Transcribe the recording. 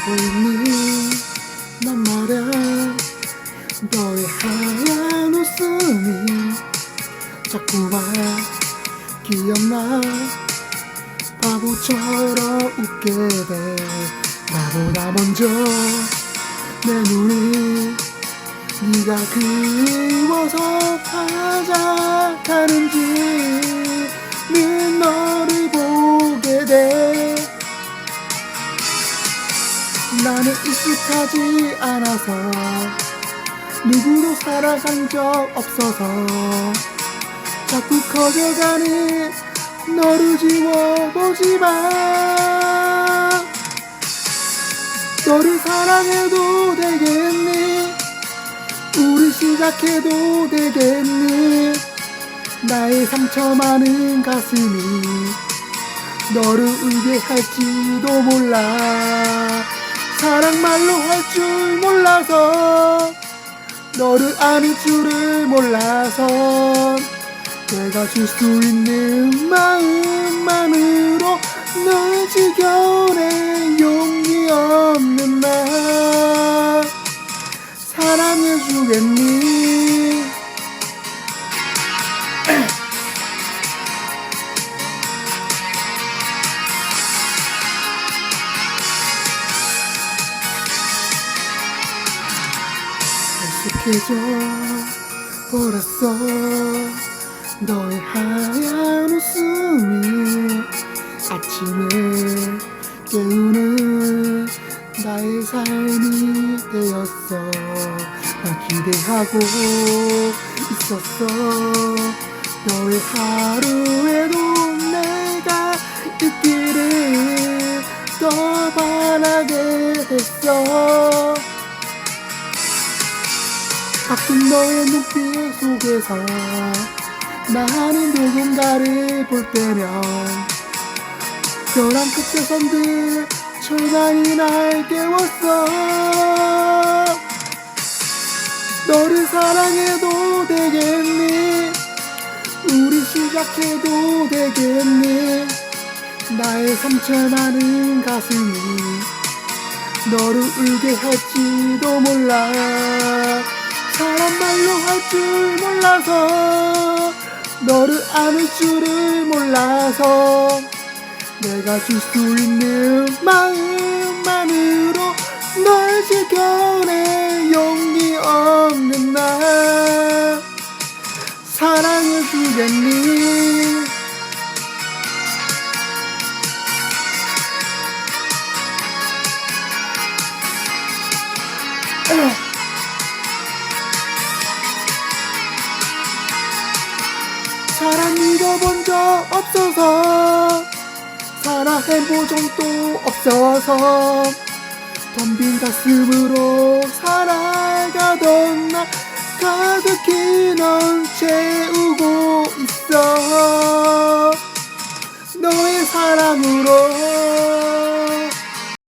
알고 있니? 난 말야 너의 하얀 웃음이 자꾸만 기억나. 바보처럼 웃게 돼. 나보다 먼저 내 눈이 네가 그리워서 파작하는지 늘 너를 익숙하지 않아서 누구도 살아간 적 없어서 자꾸 커져가는 너를 지워보지 마 너를 사랑해도 되겠니? 우리 시작해도 되겠니? 나의 상처 많은 가슴이 너를 울게 할지도 몰라 사랑 말로 할 줄 몰라서 너를 아는 줄을 몰라서 내가 줄 수 있는 마음만으로 널 지켜낼 용기 없는 나 사랑해주겠니 익숙해져 버렸어 너의 하얀 웃음이 아침을 깨우는 나의 삶이 되었어. 나 기대하고 있었어. 너의 하루에도 내가 있기를 더 바라게 됐어 가끔 너의 눈빛 속에서 나는 누군가를 볼 때면 벼랑 끝에선 늘 철망이 날 깨웠어. 너를 사랑해도 되겠니? 우리 시작해도 되겠니? 나의 상처 많은 가슴이 너를 울게 할지도 몰라 줄 몰라서 너를 아는 줄을 몰라서 내가 줄 수 있는 마음만으로 널 지켜낼 용기 없는 나 사랑해주겠니? 사랑 믿어본 적 없어서 사랑해본 적도 없어서 덤빈 가슴으로 살아가던 나 가득히 넌 채우고 있어. 너의 사랑으로